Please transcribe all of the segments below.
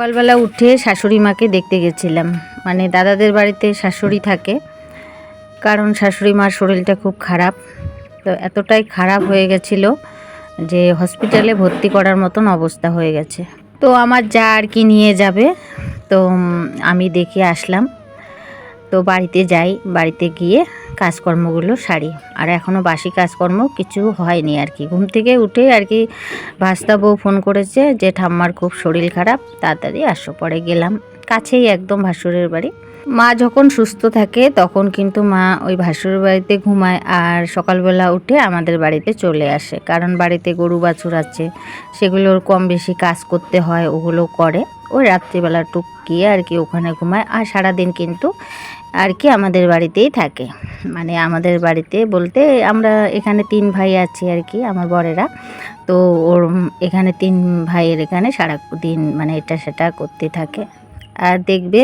সকালবেলা উঠে শাশুড়ি মাকে দেখতে গেছিলাম। মানে দাদাদের বাড়িতে শাশুড়ি থাকে, কারণ শাশুড়ি মার শরীরটা খুব খারাপ। তো এতটাই খারাপ হয়ে গেছিল যে হসপিটালে ভর্তি করার মতন অবস্থা হয়ে গেছে। তো আমার যা আর কি নিয়ে যাবে, তো আমি দেখে আসলাম। তো বাড়িতে যাই, বাড়িতে গিয়ে কাজকর্মগুলো সারি। আর এখনও বাসি কাজকর্ম কিছু হয়নি আর কি ঘুম থেকে উঠে আর কি ভাস্তা বউ ফোন করেছে যে, ঠাম্মার খুব শরীর খারাপ, তাড়াতাড়ি আসো, পরে গেলাম। কাছেই একদম ভাসুরের বাড়ি। মা যখন সুস্থ থাকে, তখন কিন্তু মা ওই ভাসুর বাড়িতে ঘুমায় আর সকালবেলা উঠে আমাদের বাড়িতে চলে আসে। কারণ বাড়িতে গরু বাছুর আছে, সেগুলোর কম বেশি কাজ করতে হয়, ওগুলো করে। ওই রাত্রিবেলা টুক গিয়ে আর কি ওখানে ঘুমায়। আর সারাদিন কিন্তু আর কি আমাদের বাড়িতেই থাকে। মানে আমাদের বাড়িতে বলতে আমরা এখানে তিন ভাই আছি আর কি, আমার বরেরা। তো ওর এখানে তিন ভাইয়ের এখানে সারা দিন মানে এটা সেটা করতে থাকে। আর দেখবে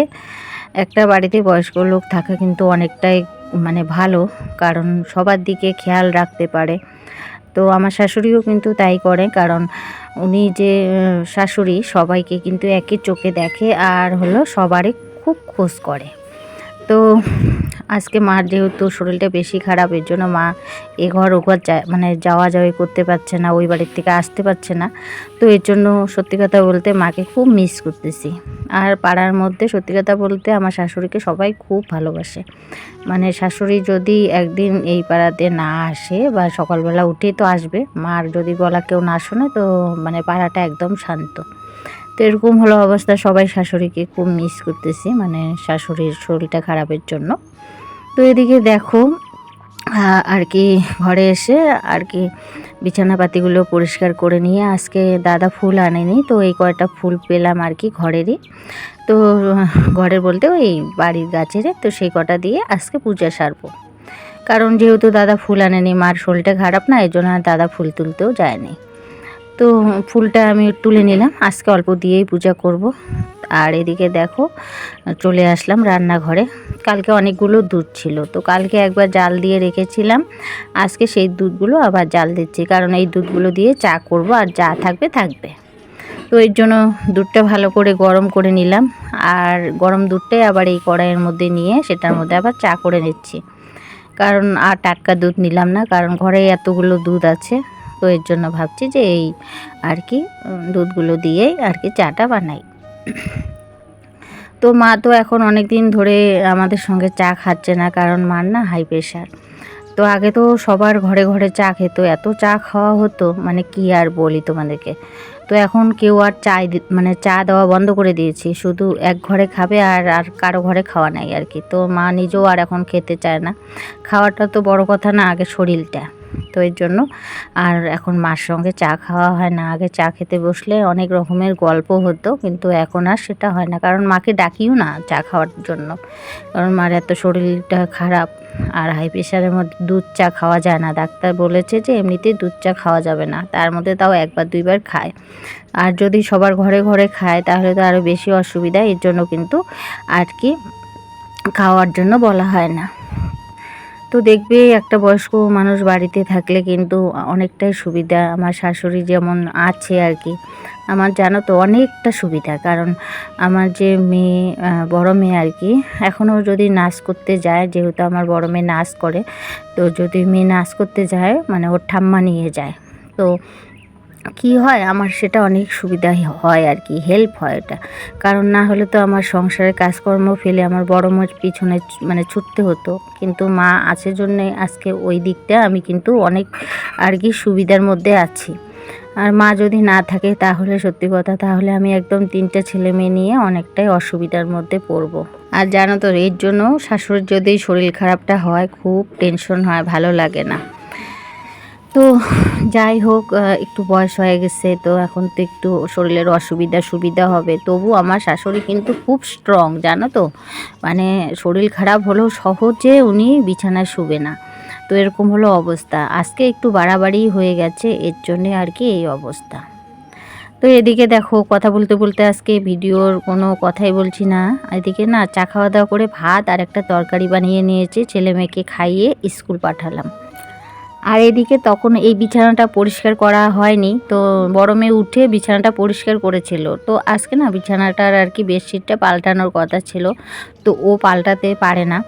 একটা বাড়িতে বয়স্ক লোক থাকা কিন্তু অনেকটাই মানে ভালো, কারণ সবার দিকে খেয়াল রাখতে পারে। তো আমার শাশুড়িও কিন্তু তাই করে, কারণ উনি যে শাশুড়ি সবাইকে কিন্তু একই চোখে দেখে আর হলো সবারই খুব খোঁজ করে। তো আজকে মার যেহেতু শরীরটা বেশি খারাপ, এর জন্য মা এ ঘর, ও ঘর মানে যাওয়া যাওয়াই করতে পারছে না, ওই বাড়ির থেকে আসতে পারছে না। তো এর জন্য সত্যি কথা বলতে মাকে খুব মিস করতেছি। আর পাড়ার মধ্যে সত্যি কথা বলতে আমার শাশুড়িকে সবাই খুব ভালোবাসে। মানে শাশুড়ি যদি একদিন এই পাড়াতে না আসে বা সকালবেলা উঠে তো আসবে, মার যদি বলা কেউ না শোনে তো মানে পাড়াটা একদম শান্ত। তো এরকম হলো অবস্থা। সবাই শাশুড়িকে খুব মিস করতেছি মানে শাশুড়ির শরীরটা খারাপের জন্য। তো এদিকে দেখো আর কি ঘরে এসে আর কি বিছানাপাতিগুলো পরিষ্কার করে নিয়ে আজকে দাদা ফুল আনেনি, তো এই কয়টা ফুল পেলাম আর কি ঘরেরই। তো ঘরের বলতে ওই বাড়ির গাছের, তো সেই কটা দিয়ে আজকে পূজা সারবো। কারণ যেহেতু দাদা ফুল আনেনি, মার শরীরটা খারাপ না এই জন্য দাদা ফুল তুলতেও যায়নি। তো ফুলটা আমি তুলে নিলাম। আজকে অল্প দিয়েই পূজা করব। আর এদিকে দেখো, চলে আসলাম রান্নাঘরে। কালকে অনেকগুলো দুধ ছিল, তো কালকে একবার জাল দিয়ে রেখেছিলাম। আজকে সেই দুধগুলো আবার জাল দিচ্ছি, কারণ এই দুধগুলো দিয়ে চা করব আর যা থাকবে থাকবে। তো এর জন্য দুধটা ভালো করে গরম করে নিলাম। আর গরম দুধটাই আবার এই কড়াইয়ের মধ্যে নিয়ে সেটার মধ্যে আবার চা করে নিচ্ছি। কারণ আর টাটকা দুধ নিলাম না, কারণ ঘরে এতগুলো দুধ আছে। তো এর জন্য ভাবছি যে এই আর কি দুধগুলো দিয়েই আর কি চাটা বানাই। তো মা তো এখন অনেক দিন ধরে আমাদের সঙ্গে চা খাচ্ছে না, কারণ মার না হাই প্রেশার তো আগে তো সবার ঘরে ঘরে চা খেত, এত চা খাওয়া হতো মানে কি আর বলি তোমাদেরকে। তো এখন কেউ আর চাই মানে চা দেওয়া বন্ধ করে দিয়েছি, শুধু এক ঘরে খাবে আর আর কারও ঘরে খাওয়া নাই আর কি। তো মা নিজেও আর এখন খেতে চায় না। খাওয়াটা তো বড় কথা না, আগে শরীরটা। তো এর জন্য। আর এখন মার সঙ্গে চা খাওয়া হয় না। আগে চা খেতে বসলে অনেক রকমের গল্প হতো, কিন্তু এখন আর সেটা হয় না। কারণ মাকে ডাকিও না চা খাওয়ার জন্য। কারণ মার এত শরীরটা খারাপ। আর হাই প্রেশারের মধ্যে দুধ চা খাওয়া যায় না। ডাক্তার বলেছে যে এমনিতেই দুধ চা খাওয়া যাবে না। তার মধ্যে তাও একবার, দুইবার খায়। আর যদি সবার ঘরে ঘরে খায়, তাহলে তো আরও বেশি অসুবিধা। এর জন্য কিন্তু আর কি খাওয়ার জন্য বলা হয় না। তো দেখবে একটা বয়স্ক মানুষ বাড়িতে থাকলে কিন্তু অনেকটাই সুবিধা। আমার শাশুড়ি যেমন আছে আর কি আমার জানো তো অনেকটা সুবিধা। কারণ আমার যে মেয়ে বড়ো মেয়ে আর কি এখনও যদি নাচ করতে যায়, যেহেতু আমার বড় মেয়ে নাচ করে, তো যদি মেয়ে নাচ করতে যায় মানে ওর ঠাম্মা নিয়ে যায়। তো কি হয়? আমার সেটা অনেক সুবিধা হয় আর কি হেল্প হয় এটা। কারণ না হলে তো আমার সংসারের কাজকর্ম ফেলে আমার বড় মার পিছনে মানে ছুটতে হতো। কিন্তু মা আছে জন্যে আজকে ওই দিকটা আমি কিন্তু অনেক আর কি সুবিধার মধ্যে আছি। আর মা যদি না থাকে তাহলে সত্যি কথা, তাহলে আমি একদম তিনটে ছেলে মেয়ে নিয়ে অনেকটাই অসুবিধার মধ্যে পড়ব। আর জানো তো এর জন্য শাশুড়ির যদি শরীর খারাপটা হয়, খুব টেনশন হয়, ভালো লাগে না। তো যাই হোক একটু বয়স হয়ে গেছে, তো এখন তো একটু শরীরের অসুবিধা সুবিধা হবে। তবু আমার শাশুড়ি কিন্তু খুব স্ট্রং জানো তো? মানে শরীর খারাপ হলেও সহজে উনি বিছানায় শুবে না। তো এরকম হলো অবস্থা। আজকে একটু বাড়াবাড়ি হয়ে গেছে, এর জন্যে আর কি এই অবস্থা। তো এদিকে দেখো, কথা বলতে বলতে আজকে ভিডিওর কোনো কথাই বলছি না। এদিকে না, চা খাওয়া দাওয়া করে ভাত আর একটা তরকারি বানিয়ে নিয়েছে, ছেলে মেয়েকে খাইয়ে স্কুল পাঠালাম। আর এদিকে তখন এই বিছানাটা পরিষ্কার করা হয়নি, তো বড় মেয়ে উঠে বিছানাটা পরিষ্কার করেছিল। তো আজকে না বিছানাটার আর কি বেডশিটটা পাল্টানোর কথা ছিল, তো ও পাল্টাতে পারে না।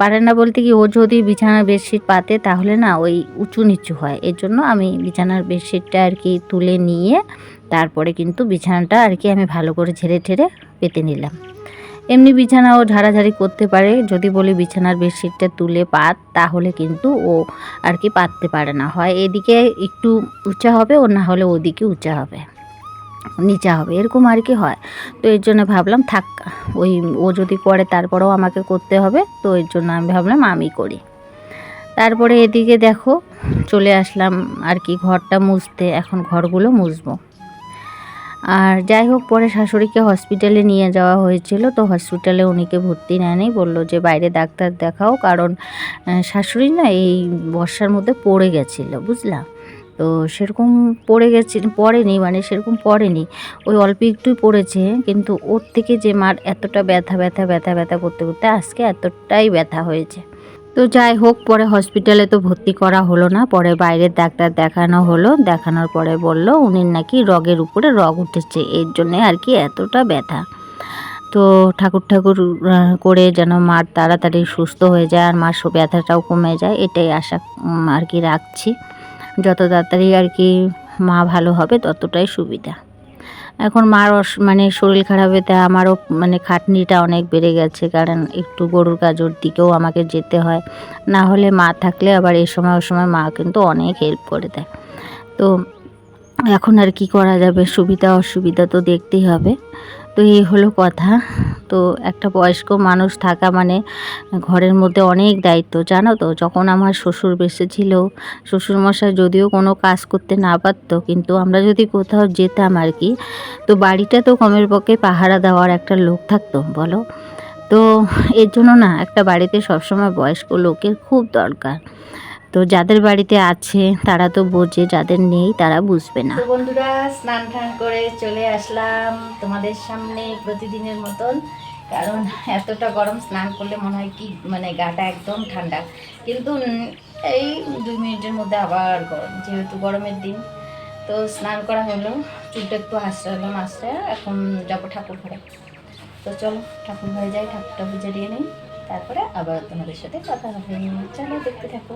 পারে না বলতে কি ও যদি বিছানার বেডশিট পাতে তাহলে না ওই উঁচু নিচু হয়। এর জন্য আমি বিছানার বেডশিটটা আর কি তুলে নিয়ে তারপরে কিন্তু বিছানাটা আর কি আমি ভালো করে ঝেড়ে ঠেড়ে পেতে নিলাম। এমনি বিছানাও ঝাড়াঝাড়ি করতে পারে। যদি বলি বিছানার বেডশিটটা তুলে পাত, তাহলে কিন্তু ও আর কি পাততে পারে না। হয় এদিকে একটু উঁচা হবে, ও না হলে ওদিকে উঁচা হবে, নিচা হবে। এরকম আর কি হয়। তো এর জন্য ভাবলাম, থাক, ওই ও যদি করে তারপরেও আমাকে করতে হবে, তো এর জন্য আমি ভাবলাম আমি করি। তারপরে এদিকে দেখো, চলে আসলাম আর কি ঘরটা মুছতে। এখন ঘরগুলো মুছবো। আর যাই হোক, পরে শাশুড়িকে হসপিটালে নিয়ে যাওয়া হয়েছিল। তো হসপিটালে উনিকে ভর্তি নেয়নি, বলল যে বাইরে ডাক্তার দেখাও, কারণ শাশুড়ি না এই বর্ষার মধ্যে পড়ে গেছিল, বুঝলা? তো সেরকম পড়ে গেছে, পড়েনি মানে সেরকম পড়েনি। ওই অল্প একটুই পড়েছে, কিন্তু ওর থেকে যে মার এতটা ব্যথা ব্যথা ব্যথা ব্যথা করতে করতে আজকে এতটাই ব্যথা হয়েছে। তো যাই হোক, পরে হসপিটালে তো ভর্তি করা হলো না। পরে বাইরের ডাক্তার দেখানো হলো। দেখানোর পরে বলল, উনি নাকি রগের উপরে রগ উঠেছে। এর জন্যে আর কি এতটা ব্যথা। তো ঠাকুর ঠাকুর করে যেন মার তাড়াতাড়ি সুস্থ হয়ে যায় আর মার ব্যথাটাও কমে যায়, এটাই আশা আর কি রাখছি। যত তাড়াতাড়ি আর কি মা ভালো হবে, ততটাই সুবিধা। এখন মার অস- মানে শরীর খারাপ হতে আমারও মানে খাটনিটা অনেক বেড়ে গেছে, কারণ একটু গরুর কাজর দিকেও আমাকে যেতে হয়। না হলে মা থাকলে আবার এ সময় ও সময় মা কিন্তু অনেক হেল্প করে দেয়। তো এখন আর কি করা যাবে? সুবিধা অসুবিধা তো দেখতেই হবে। তো এই হলো কথা। তো একটা বয়স্ক মানুষ থাকা মানে ঘরের মধ্যে অনেক দায়িত্ব, জানো তো? যখন আমার শ্বশুর বেঁচে ছিল শ্বশুরমশাই যদিও কোনো কাজ করতে না পারতো, কিন্তু আমরা যদি কোথাও যেতাম আর কি, তো বাড়িটা তো কমের পক্ষে পাহারা দেওয়ার একটা লোক থাকতো, বলো? তো এর জন্য না একটা বাড়িতে সবসময় বয়স্ক লোকের খুব দরকার। তো যাদের বাড়িতে আছে, তারা তো বোঝে, যাদের নেই তারা বুঝবে না। বন্ধুরা, স্নান টান করে চলে আসলাম তোমাদের সামনে প্রতিদিনের মতন, কারণ এতটা গরম স্নান করলে মনে হয় কি মানে গাটা একদম ঠান্ডা। কিন্তু এই দুই মিনিটের মধ্যে আবার গরম, যেহেতু গরমের দিন। তো স্নান করা হলো, চুলটা একটু আশ্রালাম আশ্রয় এখন যাব ঠাকুর ঘরে। তো চলো, ঠাকুর ঘরে যাই, ঠাকুরটা বুঝে দিয়ে নেই, তারপরে আবার তোমাদের সাথে কথা হবে। চলো দেখতে থাকো।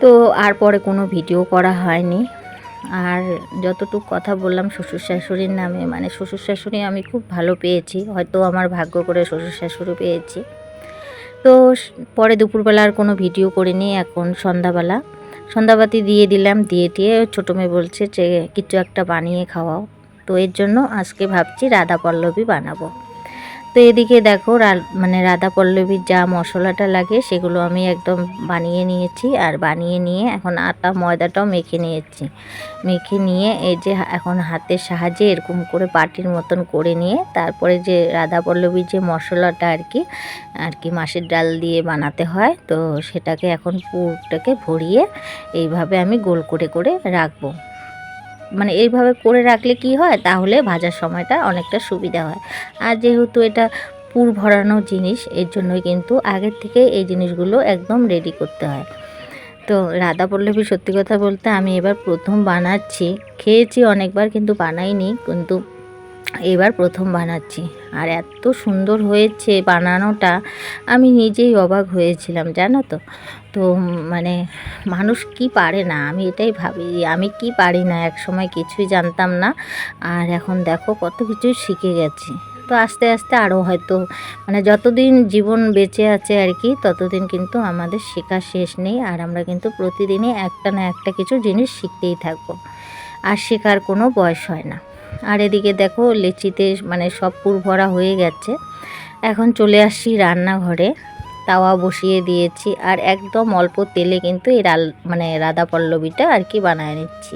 তো আর পরে কোনো ভিডিও করা হয়নি। আর যতটুকু কথা বললাম শ্বশুর শাশুড়ির নামে মানে শ্বশুর শাশুড়ি আমি খুব ভালো পেয়েছি। হয়তো আমার ভাগ্য করে শ্বশুর শাশুড়ি পেয়েছি। তো পরে দুপুরবেলা আর কোনো ভিডিও করিনি এখন সন্ধ্যাবেলা। সন্ধ্যাবাতি দিয়ে দিলাম, দিয়ে দিয়ে ছোটো মেয়ে বলছে যে, কিছু একটা বানিয়ে খাওয়াও। তো এর জন্য আজকে ভাবছি রাধা পল্লবী বানাবো। তো এদিকে দেখো মানে রাধা পল্লবীর যা মশলাটা লাগে সেগুলো আমি একদম বানিয়ে নিয়েছি। আর বানিয়ে নিয়ে এখন আটা, ময়দাটাও মেখে নিয়েছি। মেখে নিয়ে এই যে এখন হাতের সাহায্যে এরকম করে পাটির মতন করে নিয়ে তারপরে যে রাধা পল্লবীর যে মশলাটা আর কি আর কি মাছের ডাল দিয়ে বানাতে হয়, তো সেটাকে এখন পুরটাকে ভরিয়ে এইভাবে আমি গোল করে করে রাখব। মানে এইভাবে করে রাখলে কি হয়? তাহলে ভাজার সময়টা অনেকটা সুবিধা হয়। আর যেহেতু এটা পুর ভরানো জিনিস, এর জন্যই কিন্তু আগের থেকে এই জিনিসগুলো একদম রেডি করতে হয়। তো রাধা পল্লবী সত্যি কথা বলতে আমি এবার প্রথম বানাচ্ছি। খেয়েছি অনেকবার কিন্তু বানাইনি, কিন্তু এবার প্রথম বানাচ্ছি। আর এত সুন্দর হয়েছে বানানোটা, আমি নিজেই অবাক হয়েছিলাম, জানো তো? তো মানে মানুষ কি পারে না? আমি এটাই ভাবি, আমি কি পারি না? এক সময় কিছুই জানতাম না। আর এখন দেখো কত কিছুই শিখে গেছি। তো আস্তে আস্তে আরও হয়তো মানে যতদিন জীবন বেঁচে আছে আর কি, ততদিন কিন্তু আমাদের শেখা শেষ নেই। আর আমরা কিন্তু প্রতিদিনই একটা না একটা কিছু জিনিস শিখতেই থাকব। আর শেখার কোনো বয়স হয় না। আর এদিকে দেখো লেচিতে মানে সব পুর ভরা হয়ে গেছে। এখন চলে আসছি রান্নাঘরে। তাওয়া বসিয়ে দিয়েছি আর একদম অল্প তেলে কিন্তু এই রাল মানে রাধা পল্লবীটা আর কি বানায় নিচ্ছি।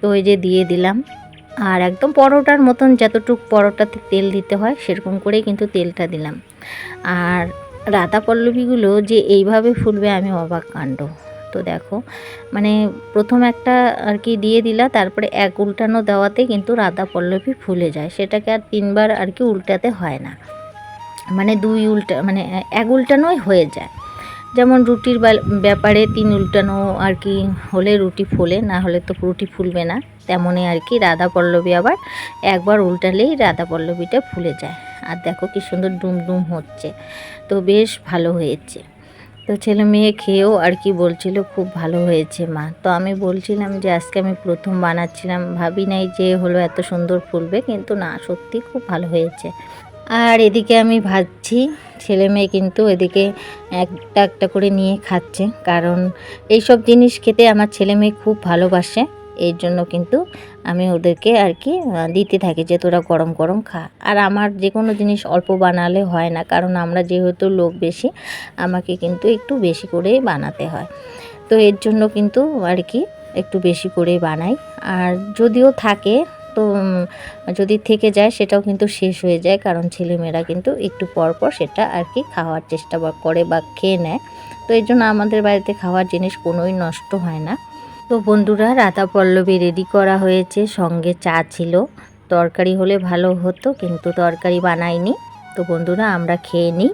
তো ওই যে দিয়ে দিলাম। আর একদম পরোটার মতন যতটুক পরোটাতে তেল দিতে হয় সেরকম করেই কিন্তু তেলটা দিলাম। আর রাধা পল্লবীগুলো যে এইভাবে ফুলবে আমি অবাক কাণ্ড। তো দেখো মানে প্রথম একটা আর কি দিয়ে দিলা, তারপরে এক উল্টানো দেওয়াতে কিন্তু রাধা পল্লবী ফুলে যায়। সেটাকে আর তিনবার আর কি উল্টাতে হয় না। মানে দুই উল্টা মানে এক উল্টানোই হয়ে যায়। যেমন রুটির ব্যাপারে তিন উল্টানো আর কি হলে রুটি ফুলে, না হলে তো রুটি ফুলবে না। তেমনই আর কি রাধা পল্লবী আবার একবার উল্টালেই রাধা পল্লবীটা ফুলে যায়। আর দেখো কি সুন্দর ডুম ডুম হচ্ছে। তো বেশ ভালো হয়েছে। তো ছেলে মেয়ে খেয়েও আর কি বলছিল, খুব ভালো হয়েছে মা। তো আমি বলছিলাম যে, আজকে আমি প্রথম বানাচ্ছিলাম। ভাবি নাই যে, হলো এত সুন্দর ফুলবে, কিন্তু না, সত্যি খুব ভালো হয়েছে। আর এদিকে আমি ভাজছি, ছেলে মেয়ে কিন্তু এদিকে একটা একটা করে নিয়ে খাচ্ছে। কারণ এই সব জিনিস খেতে আমার ছেলে মেয়ে খুব ভালোবাসে, এর জন্য কিন্তু আমি ওদেরকে আর কি দিতে থাকি যে তোরা গরম গরম খা। আর আমার যে কোনো জিনিস অল্প বানালে হয় না, কারণ আমরা যেহেতু লোক বেশি, আমাকে কিন্তু একটু বেশি করেই বানাতে হয়। তো এর জন্য কিন্তু আর কি একটু বেশি করেই বানাই। আর যদিও থাকে, তো যদি থেকে যায় সেটাও কিন্তু শেষ হয়ে যায়, কারণ ছেলেমেয়েরা কিন্তু একটু পর পর সেটা আর কি খাওয়ার চেষ্টা করে বা খেয়ে নেয়। তো এই জন্য আমাদের বাড়িতে খাওয়ার জিনিস কোনোই নষ্ট হয় না। তো বন্ধুরা, রাধা পল্লবী রেডি করা হয়েছে। সঙ্গে চা ছিল। তরকারি হলে ভালো হতো, কিন্তু তরকারি বানাইনি। তো বন্ধুরা, আমরা খেয়ে নিই।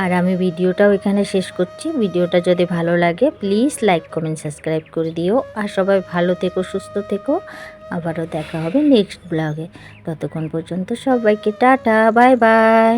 আর আমি ভিডিওটাও এখানে শেষ করছি। ভিডিওটা যদি ভালো লাগে প্লিজ লাইক কমেন্ট সাবস্ক্রাইব করে দিও। আর সবাই ভালো থেকো, সুস্থ থেকো। আবারও দেখা হবে নেক্সট ব্লগে ততক্ষণ পর্যন্ত সবাইকে টাটা বাই বাই